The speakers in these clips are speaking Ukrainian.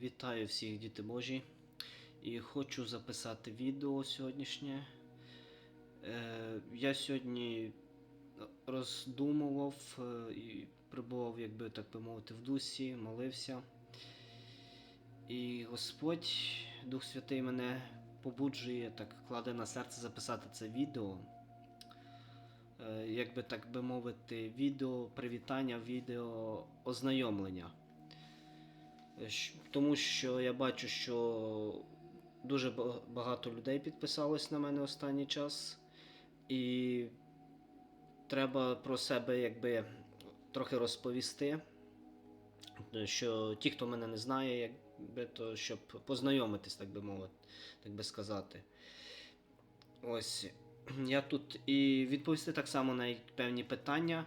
Вітаю всіх діти Божі. І хочу записати відео сьогоднішнє. Е, я сьогодні роздумував е, і прибував, якби так би мовити, в дусі, молився. І Господь, Дух Святий, мене побуджує, так кладе на серце записати це відео. Е, як би так би мовити, відео привітання, відео ознайомлення. Е, Тому що я бачу, що дуже багато людей підписалось на мене останній час. І треба про себе якби трохи розповісти. Е, Що ті, хто мене не знає, якби то щоб познайомитись, так би мовити, так би сказати. Ось я тут і відповісти так само на певні питання,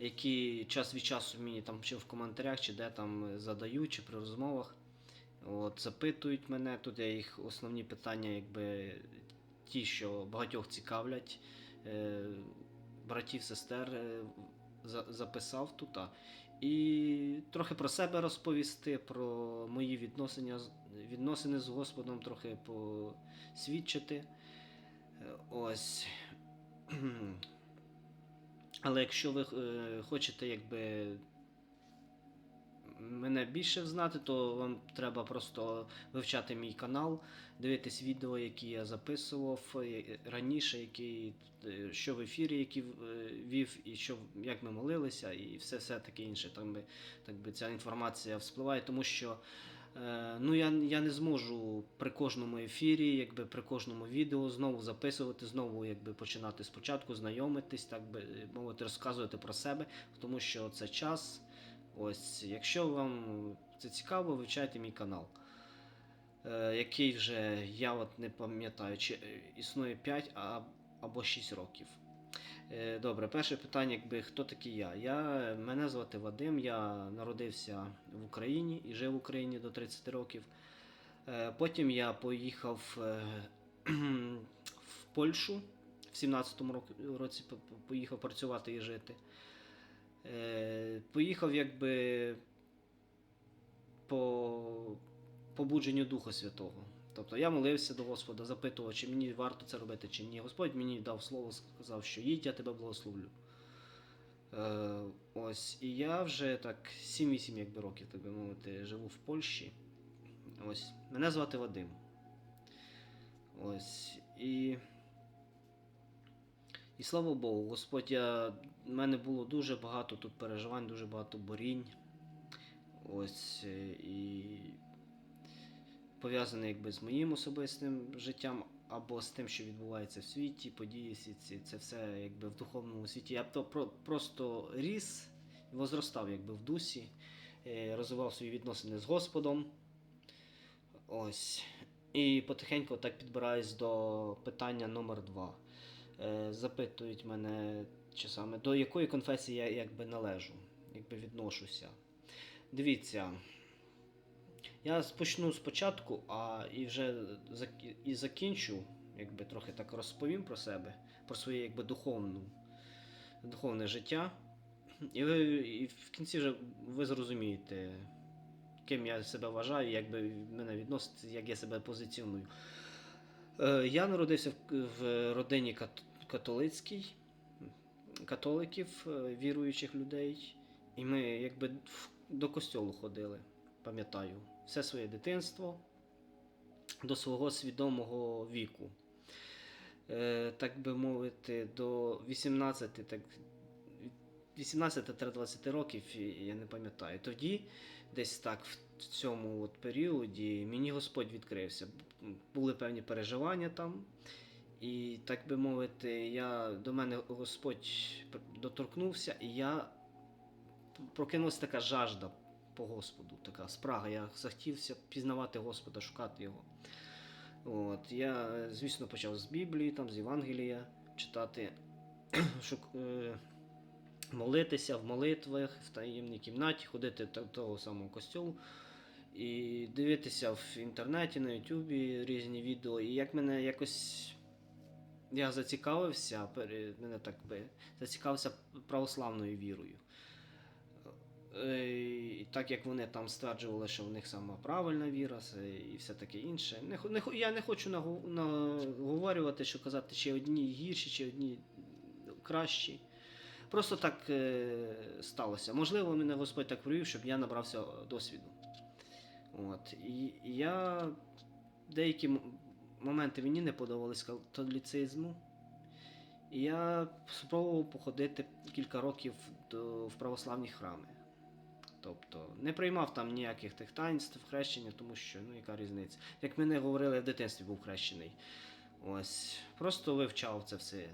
які час від часу мені там чи в коментарях, чи де там задають, чи при розмовах. От, запитують мене. Тут я їх основні питання, якби ті, що багатьох цікавлять, е, братів, сестер е, за- записав тут. І трохи про себе розповісти, про мої відносини, відносини з Господом, трохи посвідчити. Е, Ось. Але якщо ви е, хочете, якби мене більше знати, то вам треба просто вивчати мій канал, дивитись відео, які я записував е, раніше, які, е, що в ефірі, які вів, і що, як ми молилися, і все, все таке інше. Там би, так би ця інформація вспливає, тому що ну, я, я не зможу при кожному ефірі, якби при кожному відео знову записувати, знову якби починати спочатку, знайомитись, так би мовити, розказувати про себе, тому що це час. Ось, якщо вам це цікаво, вивчайте мій канал, е, який вже я от не пам'ятаю, чи е, існує 5 а, або 6 років. Е, Добре, перше питання, якби хто такий я? я? Мене звати Вадим, я народився в Україні і жив в Україні до 30 років. Е, Потім я поїхав е, в Польщу в 17-му році по- по- поїхав працювати і жити. Е, Поїхав якби по побудженню Духа Святого. Тобто я молився до Господа, запитував, чи мені варто це робити, чи ні. Господь мені дав слово, сказав, що їдь, я тебе благословлю. Е, ось, і я вже так 7-8 якби, років, так би мовити, живу в Польщі. Ось, мене звати Вадим. Ось. І. І слава Богу, Господь, я... в мене було дуже багато тут переживань, дуже багато борінь. Ось і пов'язане якби з моїм особистим життям, або з тим, що відбувається в світі, події ці, це все якби в духовному світі. Я то про, просто ріс возростав якби в дусі, е, розвивав свої відносини з Господом. Ось. І потихеньку так підбираюсь до питання номер два. Е, запитують мене часами, до якої конфесії я якби належу, якби відношуся. Дивіться, я почну спочатку, а і вже і закінчу, якби трохи так розповім про себе, про своє якби духовну, духовне життя. І, ви, і в кінці вже ви зрозумієте, ким я себе вважаю, як би мене відноситься, як я себе позиціоную. Е, Я народився в, в родині католицькій, католиків, е, віруючих людей. І ми якби до костьолу ходили, пам'ятаю, все своє дитинство до свого свідомого віку. Е, так би мовити, до 18, так, 18-20 років, я не пам'ятаю. Тоді, десь так, в цьому от періоді, мені Господь відкрився. Були певні переживання там. І так би мовити, я, до мене Господь доторкнувся, і я прокинулася така жажда по Господу, така спрага. Я захотівся пізнавати Господа, шукати його. От, я, звісно, почав з Біблії, там, з Євангелія читати, шук, е, молитися в молитвах, в таємній кімнаті, ходити до того самого костюлу. І дивитися в інтернеті, на Ютубі різні відео. І як мене якось я зацікавився, мене так би зацікавився православною вірою. Е, так як вони там стверджували, що в них сама правильна віра і все таке інше. Не, не, я не хочу наговорювати, що казати, чи одні гірші, чи одні кращі. Просто так е, сталося. Можливо, мене Господь так провів, щоб я набрався досвіду. От. І, я деякі моменти мені не подобались католіцизму. І я спробував походити кілька років до, в православні храми. Тобто не приймав там ніяких тих таїнств, хрещення, тому що ну яка різниця. Як мене говорили, я в дитинстві був хрещений. Ось. Просто вивчав це все е,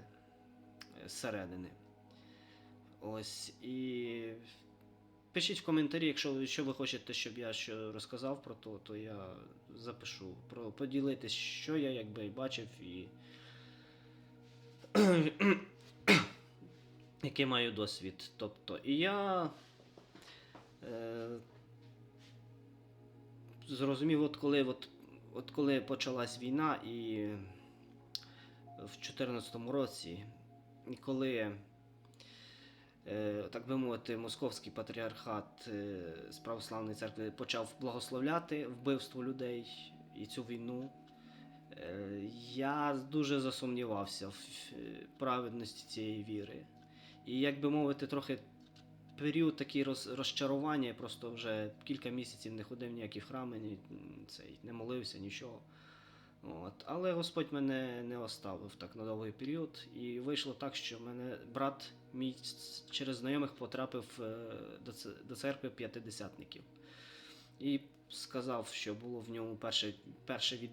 зсередини. Ось. І пишіть в коментарі, якщо, якщо ви хочете, щоб я що розказав про то, то я запишу. Про, поділитись, що я якби бачив і. який маю досвід. Тобто, і я зрозумів, от коли, от, от коли почалась війна, і в 2014 році, і коли, е, так би мовити, московський патріархат е, з православної церкви почав благословляти вбивство людей і цю війну. Е, Я дуже засумнівався в е, праведності цієї віри. І, як би мовити, трохи період такий роз, розчарування, я просто вже кілька місяців не ходив ніякі храми, ні, цей, не молився, нічого. От. Але Господь мене не оставив так на довгий період. І вийшло так, що мене брат мій через знайомих потрапив е, до церкви п'ятидесятників. І сказав, що було в ньому перше, перше від,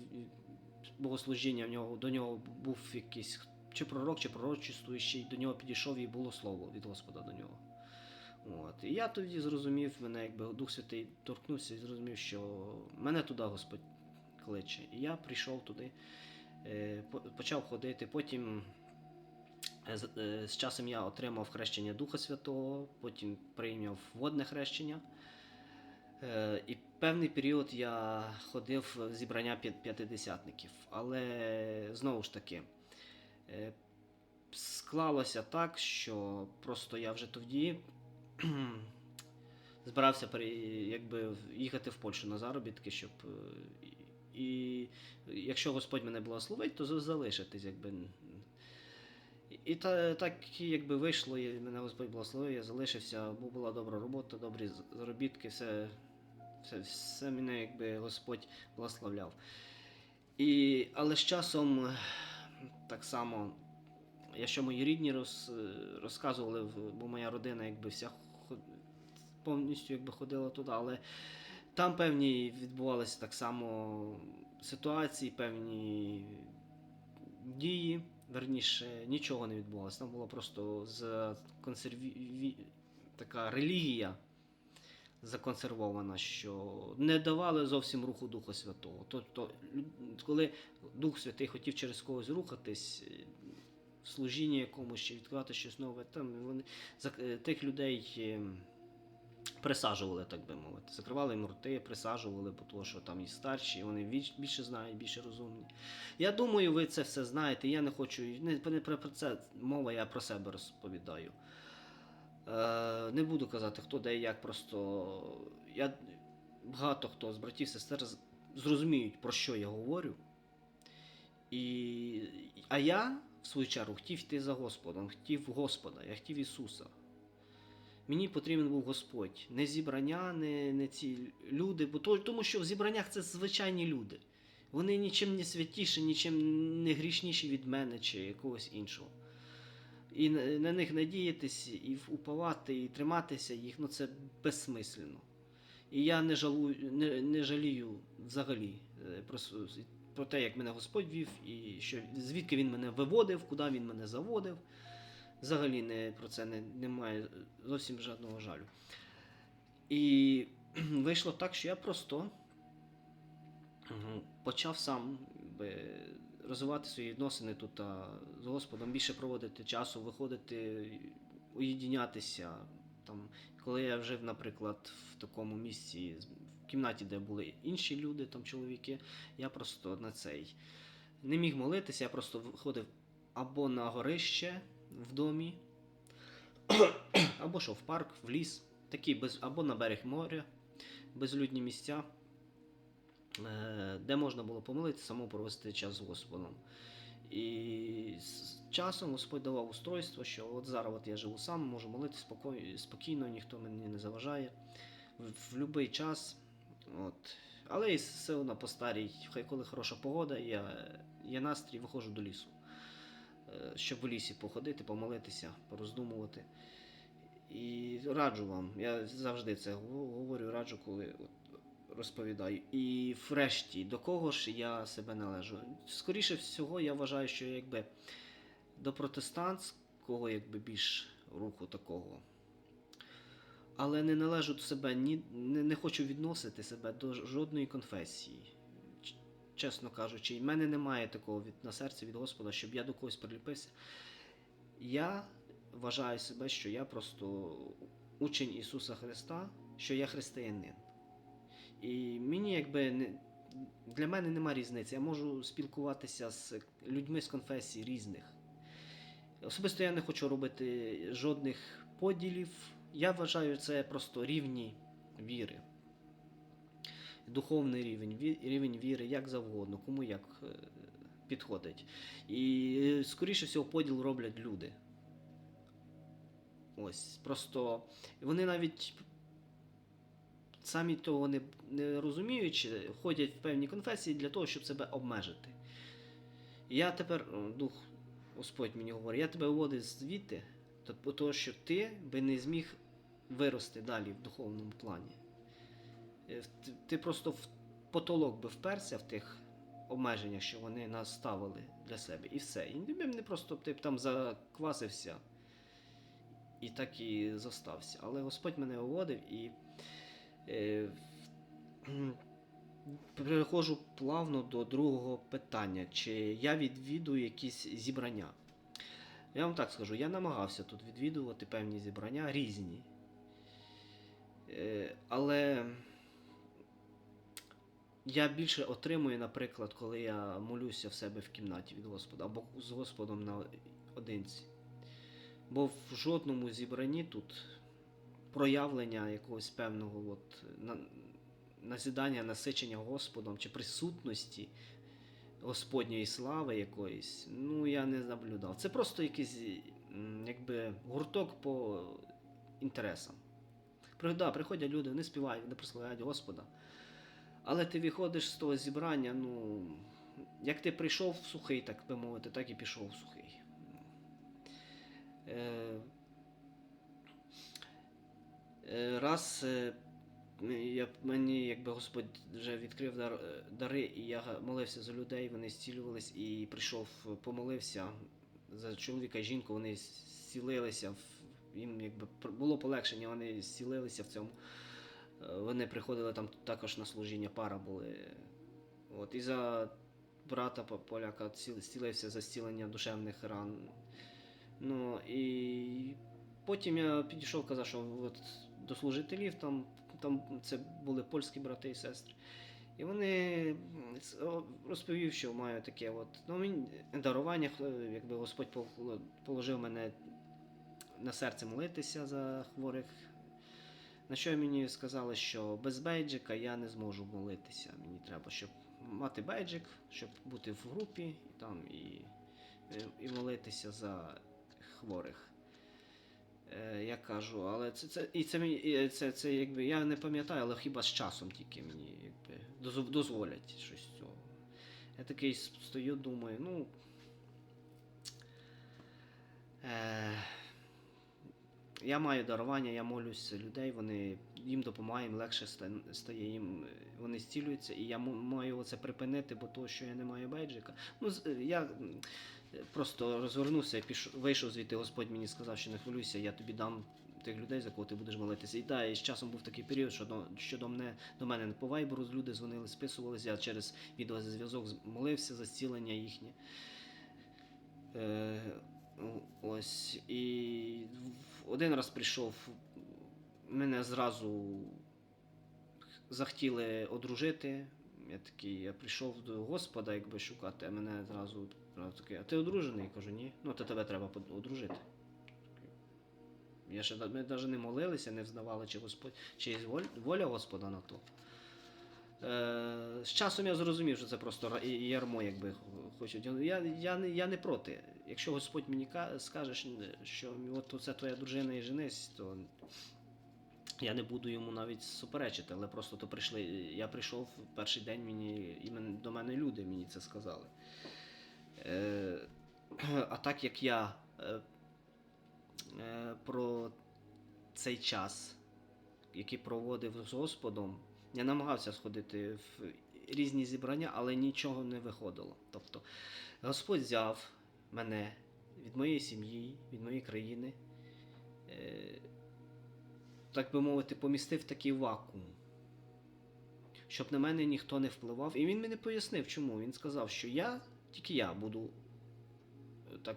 богослужіння в нього, до нього був якийсь чи пророк, чи пророчествуючий, до нього підійшов і було слово від Господа до нього. От. І я тоді зрозумів, мене якби Дух Святий торкнувся і зрозумів, що мене туди Господь кличе. І я прийшов туди, е, почав ходити. Потім е, з, е, часом я отримав хрещення Духа Святого, потім прийняв водне хрещення. І певний період я ходив в зібрання п'ятидесятників. Але знову ж таки, склалося так, що просто я вже тоді збирався якби, їхати в Польщу на заробітки, щоб. е, І, якщо Господь мене благословить, то залишитись, якби. І та, так якби вийшло, і мене Господь благословив, я залишився, бо була добра робота, добрі заробітки, все, все, все мене якби Господь благословляв. І, але з часом так само, якщо мої рідні роз, розказували, бо моя родина якби вся повністю якби ходила туди, але там певні відбувалися так само ситуації, певні дії. Верніше, нічого не відбувалося. Там була просто законсерві... така релігія законсервована, що не давали зовсім руху Духа Святого. Тобто, коли Дух Святий хотів через когось рухатись, в служінні якомусь чи відкривати щось нове, там вони е, тих людей е, присаджували, так би мовити. Закривали їм рти, присаджували, бо того, що там і старші, вони більше знають, більше розумні. Я думаю, ви це все знаєте. Я не хочу не, не про про це мова, я про себе розповідаю. Е, не буду казати, хто де і як, просто я, багато хто з братів сестер зрозуміють, про що я говорю. І, а я, в свою чергу, хотів йти за Господом, хотів Господа, я хотів Ісуса. Мені потрібен був Господь. Не зібрання, не, не ці люди, бо то, тому що в зібраннях це звичайні люди. Вони нічим не святіші, нічим не грішніші від мене чи якогось іншого. І на, них надіятися, і уповати, і триматися їх, ну це безсмислено. І я не жалую, не, не жалію взагалі е, про, про те, як мене Господь вів, і що, звідки він мене виводив, куди він мене заводив. Взагалі не, про це не, немає зовсім жодного жалю. І вийшло так, що я просто почав сам розвивати свої відносини тут з Господом, більше проводити часу, виходити, уєдінятися. Там, коли я жив, наприклад, в такому місці, в кімнаті, де були інші люди, там чоловіки, я просто на цей не міг молитися, я просто виходив або на горище в домі, або що в парк, в ліс. такі без, або на берег моря, безлюдні місця, е, де можна було помолитися, само провести час з Господом. І з часом Господь давав устройство, що от зараз от я живу сам, можу молитися спокій, спокійно, ніхто мені не заважає в, в будь-який час. От. Але і все одно по старій, хай коли хороша погода, я, я настрій, виходжу до лісу. Е, Щоб в лісі походити, помолитися, пороздумувати. І раджу вам, я завжди це говорю, раджу, коли розповідаю. І врешті, до кого ж я себе належу? Скоріше всього, я вважаю, що якби до протестантського якби більш руху такого. Але не належу до себе, ні, не, не хочу відносити себе до жодної конфесії. Чесно кажучи, в мене немає такого від, на серці від Господа, щоб я до когось приліпився. Я вважаю себе, що я просто учень Ісуса Христа, що я християнин. І мені якби не, для мене нема різниці. Я можу спілкуватися з людьми з конфесій різних. Особисто я не хочу робити жодних поділів. Я вважаю це просто рівні віри. Духовний рівень, рівень віри, як завгодно, кому як е, підходить. І е, скоріше всього поділ роблять люди. Ось. Просто вони навіть самі того не, не розуміючи, ходять в певні конфесії для того, щоб себе обмежити. Я тепер, дух Господь мені говорить, я тебе виводив звідти, то- по того, що ти би не зміг вирости далі в духовному плані. Е, ти- просто в потолок би вперся в тих обмеженнях, що вони нас ставили для себе, і все. І ти не просто ти б там заквасився і так і зостався. Але Господь мене виводив і е, переходжу плавно до другого питання: чи я відвідую якісь зібрання? Я вам так скажу, я намагався тут відвідувати певні зібрання різні. Е, але я більше отримую, наприклад, коли я молюся в себе в кімнаті від Господа або з Господом наодинці. Бо в жодному зібранні тут проявлення якогось певного от, на, назідання, насичення Господом чи присутності Господньої слави якоїсь, ну я не наблюдав. Це просто якийсь якби гурток по інтересам. Да, приходять люди, вони співають, вони прославляють Господа. Але ти виходиш з того зібрання, ну, як ти прийшов сухий, так би мовити, так і пішов сухий. Е, е, раз е, я, мені якби Господь вже відкрив дар, дари, і я молився за людей, вони зцілювались, і прийшов, помолився за чоловіка і жінку, вони зцілилися, їм якби було полегшення, вони зцілилися в цьому. Вони приходили там також на служіння, пара були. От, і за брата поляка ціл- зцілився за зцілення душевних ран. Ну і потім я підійшов, казав, що от до служителів там, там це були польські брати і сестри. І вони розповів, що маю таке от, ну, дарування, якби Господь положив мене на серце молитися за хворих. На що мені сказали, що без бейджика я не зможу молитися. Мені треба, щоб мати бейджик, щоб бути в групі і там і, і молитися за хворих. Е, я кажу, але це, це, і це, і це, це якби я не пам'ятаю, але хіба з часом тільки мені якби, дозволять щось цього. Я такий стою, думаю, ну. Е, я маю дарування, я молюсь людей, вони їм допомагає, їм легше стає, їм е, вони зцілюються, і я маю це припинити, бо то, що я не маю бейджика. Ну, е, я е, просто розвернувся пішов, вийшов звідти, Господь мені сказав, що не хвилюйся, я тобі дам тих людей, за кого ти будеш молитися. І да, і з часом був такий період, що до, що до мене до мене по вайберу люди дзвонили, списувалися, я через відеозв'язок молився за зцілення їхнє. Е, ось. І один раз прийшов, мене зразу захотіли одружити. Я такий, я прийшов до Господа, якби шукати, а мене зразу такий, а ти одружений? Я кажу, ні. Ну, то тебе треба одружити. Я ще, ми навіть не молилися, не взнавали, чи, Господь, чи є воля Господа на то. Е, з часом я зрозумів, що це просто ярмо, якби хочуть. Я, я, я не проти. Якщо Господь мені ка- скаже, що- от це твоя дружина і женись, то я не буду йому навіть суперечити, але просто то прийшли. Я прийшов в перший день, мені іменно до мене люди мені це сказали. Е, а так як я е, е, про цей час, який проводив з Господом, я намагався сходити в різні зібрання, але нічого не виходило. Тобто Господь взяв мене від моєї сім'ї, від моєї країни. Е, так би мовити, помістив такий вакуум, щоб на мене ніхто не впливав. І він мені пояснив, чому. Він сказав, що я, тільки я буду е, так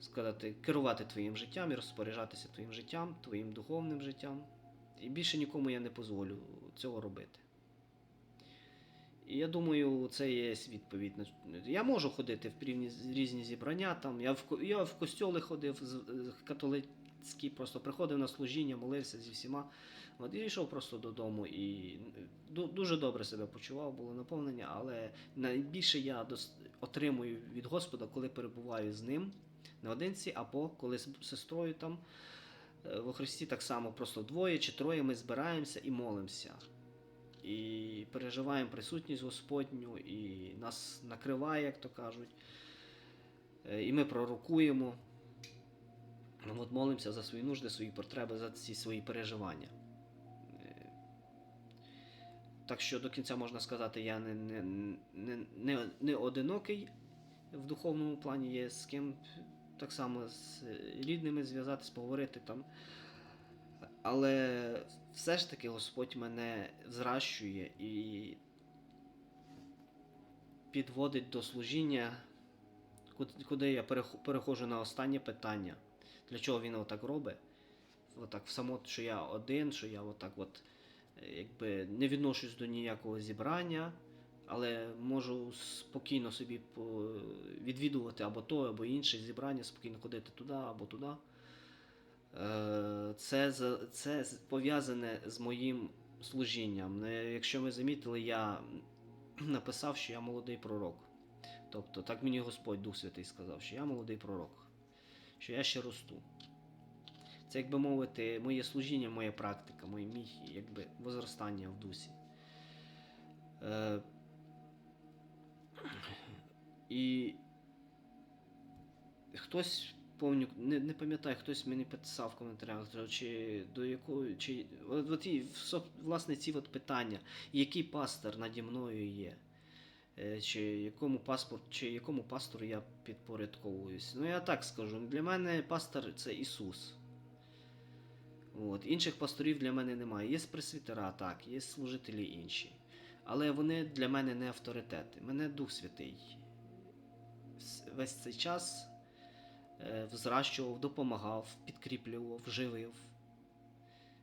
сказати, керувати твоїм життям і розпоряджатися твоїм життям, твоїм духовним життям. І більше нікому я не дозволю цього робити. І я думаю, це є відповідь. Я можу ходити в різні, зібрання. Там. Я, в, я в костьоли ходив католицькі, просто приходив на служіння, молився зі всіма. От, і йшов просто додому і дуже добре себе почував, було наповнення, але найбільше я отримую від Господа, коли перебуваю з ним наодинці, або коли з сестрою там е, во Христі так само просто двоє чи троє ми збираємося і молимося. І переживаємо присутність Господню, і нас накриває, як то кажуть. Е, І ми пророкуємо. От молимося за свої нужди, свої потреби, за ці свої переживання. Е, Так що до кінця можна сказати, я не, не, не, не, не одинокий в духовному плані, є з ким так само з рідними зв'язатись, поговорити там. Але все ж таки Господь мене зращує і підводить до служіння, куди я перех- переходжу на останнє питання. Для чого він отак робить? Отак самот, що я один, що я отак от е, якби не відношусь до ніякого зібрання, але можу спокійно собі відвідувати або то, або інше зібрання, спокійно ходити туди або туди. Е, Це, це пов'язане з моїм служінням. Якщо ви замітили, я написав, що я молодий пророк. Тобто, так мені Господь Дух Святий сказав, що я молодий пророк, що я ще росту. Це, як би мовити, моє служіння, моя практика, моє мій якби, возростання в дусі. Е, і хтось повню, не, не пам'ятаю, хтось мені писав в коментарях, чи до якої, чи от, от і, власне ці от питання, який пастор наді мною є, Е, чи якому паспорт, чи якому пастору я підпорядковуюсь. Ну я так скажу, для мене пастор це Ісус. От. Інших пасторів для мене немає. Є пресвітера, так, є служителі інші. Але вони для мене не авторитети. Мене Дух Святий. Весь цей час взращував, допомагав, підкріплював, живив.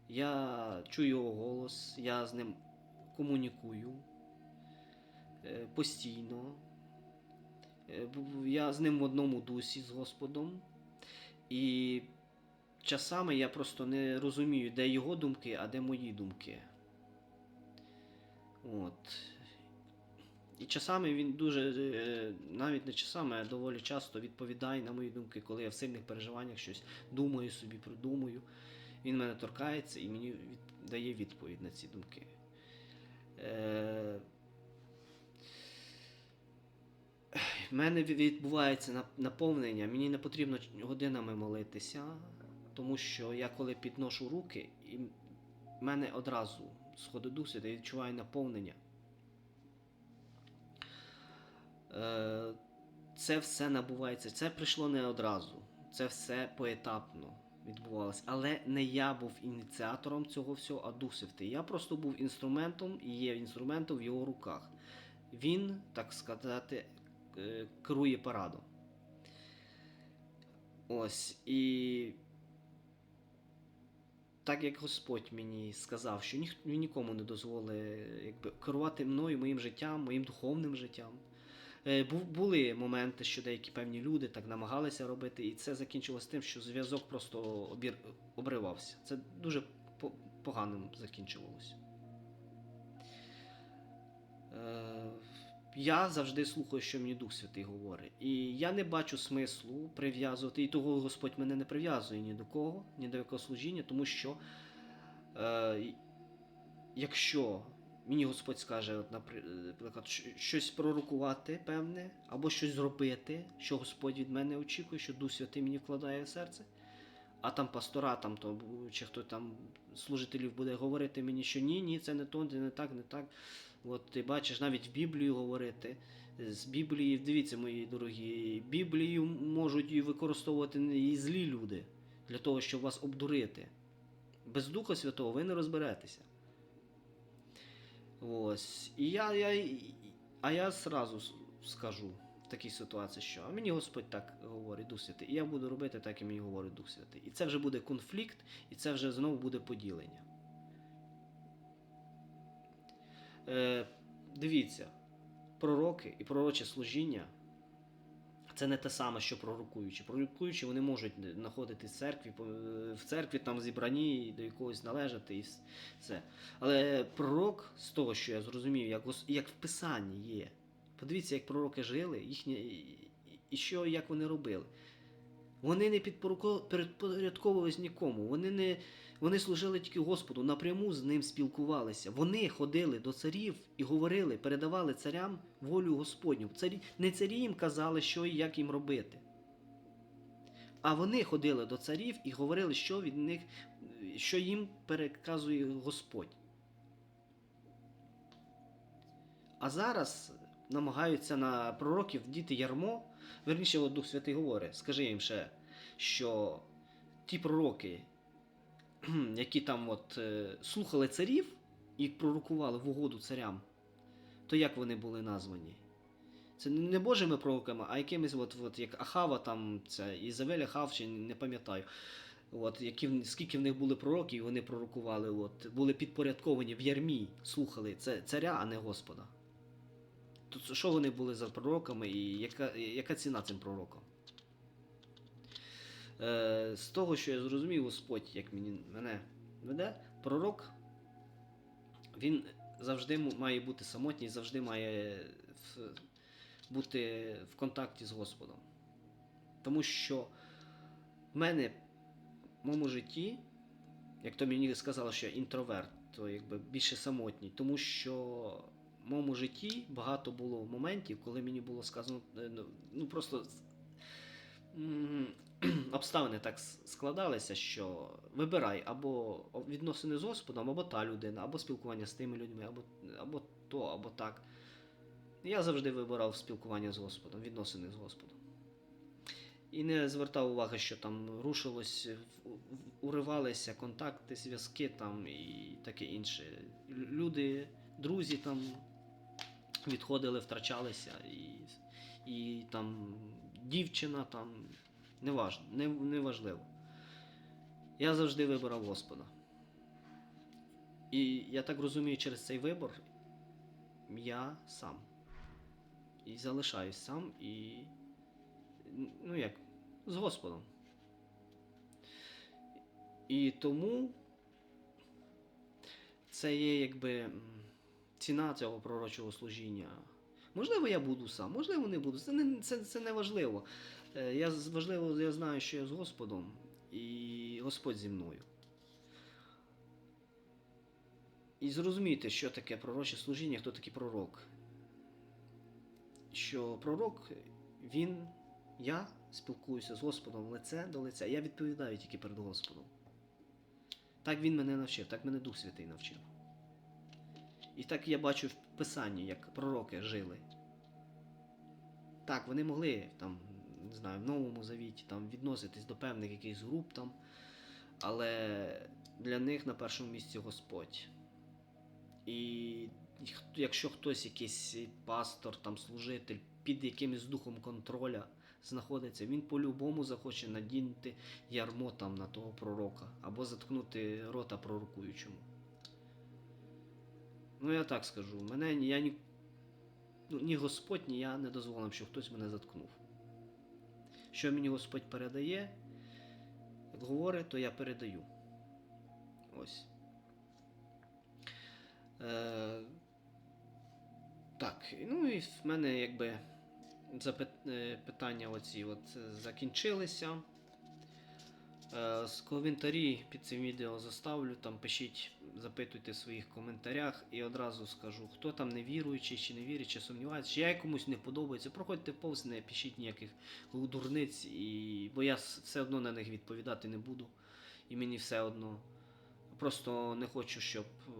Я чую його голос, я з ним комунікую е, постійно. Е, Я з ним в одному дусі з Господом. І часами я просто не розумію, де його думки, а де мої думки. От. І часами він дуже, е, навіть не часами, а доволі часто відповідає на мої думки, коли я в сильних переживаннях щось думаю собі, придумую. Він мене торкається і мені дає відповідь на ці думки. Е, в мене відбувається наповнення, мені не потрібно годинами молитися, тому що я коли підношу руки, і в мене одразу сходить дух я відчуваю наповнення. Це все набувається. Це прийшло не одразу. Це все поетапно відбувалося. Але не я був ініціатором цього всього, а Дух. Я просто був інструментом і є інструментом в його руках. Він, так сказати, е, керує парадом. Ось. І так як Господь мені сказав, що ніх, він нікому не дозволить керувати мною, моїм життям, моїм духовним життям. Е, бу- були моменти, що деякі певні люди так намагалися робити, і це закінчилось тим, що зв'язок просто обір... обривався. Це дуже поганим закінчувалося. Е, я завжди слухаю, що мені Дух Святий говорить. І я не бачу смислу прив'язувати, і того Господь мене не прив'язує ні до кого, ні до якого служіння, тому що е, якщо мені Господь скаже, от, наприклад, щось пророкувати певне, або щось зробити, що Господь від мене очікує, що Дух Святий мені вкладає в серце, а там пастора, там, то, чи хто там служителів буде говорити мені, що ні, ні, це не то, це не так, не так. От ти бачиш, навіть в Біблію говорити. З Біблії, дивіться, мої дорогі, Біблію можуть і використовувати і злі люди для того, щоб вас обдурити. Без Духа Святого ви не розберетеся. Ось. І я, я, а я сразу скажу в такій ситуації, що а мені Господь так говорить Дух Святий, і я буду робити так, як мені говорить Дух Святий. І це вже буде конфлікт, і це вже знову буде поділення. Е, дивіться, пророки і пророче служіння це не те саме, що пророкуючі. Пророкуючі вони можуть знаходитись в церкві, в церкві там зібрані до якогось належати і все. Але пророк, з того, що я зрозумів, як, як в Писанні є. Подивіться, як пророки жили, їхні, і що, як вони робили. Вони не підпорядковувались нікому. Вони не вони служили тільки Господу, напряму з ним спілкувалися. Вони ходили до царів і говорили, передавали царям волю Господню. Царі, не царі їм казали, що і як їм робити. А вони ходили до царів і говорили, що від них, що їм переказує Господь. А зараз намагаються на пророків діти ярмо. Верніше, от Дух Святий говорить, скажи їм ще, що ті пророки, які там от е, слухали царів і пророкували в угоду царям, то як вони були названі? Це не Божими пророками, а якимись, от, от як Ахава, там, це Ізавель Ахав, чи не пам'ятаю. От, які, скільки в них були пророків, вони пророкували, от, були підпорядковані в ярмі, слухали це царя, а не Господа. То що вони були за пророками і яка, яка ціна цим пророкам? Е, з того, що я зрозумів, Господь, як мені, мене веде, пророк, він завжди має бути самотній, завжди має в, бути в контакті з Господом. Тому що в мене в моєму житті, як то мені сказали, що я інтроверт, то якби більше самотній, тому що в моєму житті багато було моментів, коли мені було сказано, е, ну, ну просто обставини так складалися, що вибирай або відносини з Господом, або та людина, або спілкування з тими людьми, або, або то, або так. Я завжди вибирав спілкування з Господом, відносини з Господом. І не звертав уваги, що там рушилось, уривалися контакти, зв'язки там і таке інше. Люди, друзі там відходили, втрачалися, і, і там дівчина там неваж, не, неважливо. Я завжди вибирав Господа. І я так розумію, через цей вибор я сам. І залишаюсь сам, і. Ну як, з Господом. І тому це є якби ціна цього пророчого служіння. Можливо, я буду сам, можливо, не буду. Це не, це, це не важливо. Е, Я, важливо, я знаю, що я з Господом, і Господь зі мною. І зрозумійте, що таке пророче служіння, хто такий пророк. Що пророк, він, я спілкуюся з Господом лице до лиця. Я відповідаю тільки перед Господом. Так він мене навчив, так мене Дух Святий навчив. І так я бачу в Писанні, як пророки жили. Так, вони могли там, не знаю, в Новому Завіті там, відноситись до певних якихось груп там, але для них на першому місці Господь. І якщо хтось, якийсь пастор, там, служитель під якимось духом контроля знаходиться, він по-любому захоче надінути ярмо там на того пророка або заткнути рота пророкуючому. Ну, я так скажу. Мене я ні. ну, ні Господь, ні я не дозволив, щоб хтось мене заткнув. Що мені Господь передає, як говорить, то я передаю. Ось. Е, так, ну і в мене якби е, питання оці от е, закінчилися. Е, З коментарі під цим відео заставлю, там пишіть, запитуйте в своїх коментарях і одразу скажу, хто там не віруючий, чи не вірить, чи сумнівається, чи я комусь не подобається. Проходьте повз, не пишіть ніяких дурниць, і... бо я все одно на них відповідати не буду. І мені все одно. Просто не хочу, щоб е,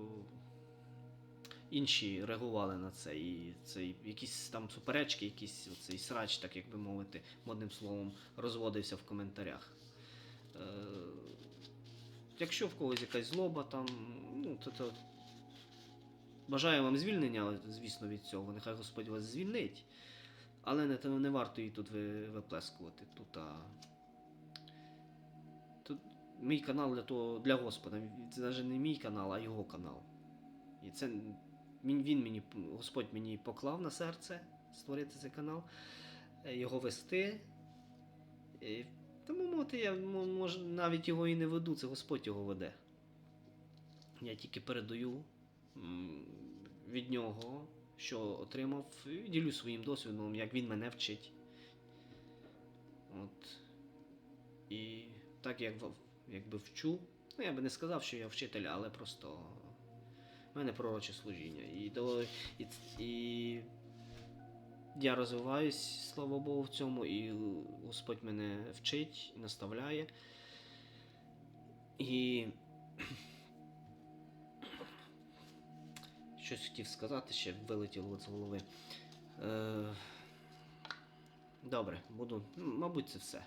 інші реагували на це. І це якісь там суперечки, якийсь оцей срач, так як би мовити, модним словом, розводився в коментарях. Е, якщо в когось якась злоба, там, ну, то, то бажаю вам звільнення, звісно, від цього. Нехай Господь вас звільнить. Але не, не варто її тут виплескувати. Тут, а... тут мій канал для того, для Господа. Це навіть не мій канал, а його канал. І це він, він мені, Господь мені поклав на серце створити цей канал, е, його вести. Тому мовити, я може, навіть його і не веду, це Господь його веде. Я тільки передаю від нього, що отримав, і ділюсь своїм досвідом, як він мене вчить. От. І так як якби вчу. Ну, я би не сказав, що я вчитель, але просто в мене пророче служіння. І, і, і я розвиваюсь, слава Богу, в цьому, і Господь мене вчить, наставляє. І щось хотів сказати, ще вилетіло з голови. Е, добре, буду, ну, мабуть, це все.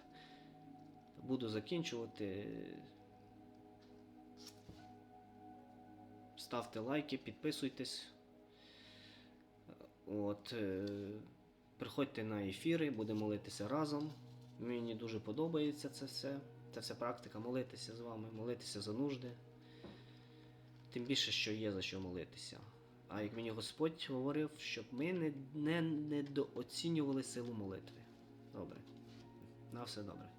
Буду закінчувати. Ставте лайки, підписуйтесь. От, е, приходьте на ефіри, будемо молитися разом. Мені дуже подобається це все. Це вся практика молитися з вами, молитися за нужди. Тим більше, що є за що молитися. А як мені Господь говорив, щоб ми не, не недооцінювали силу молитви. Добре. На все добре.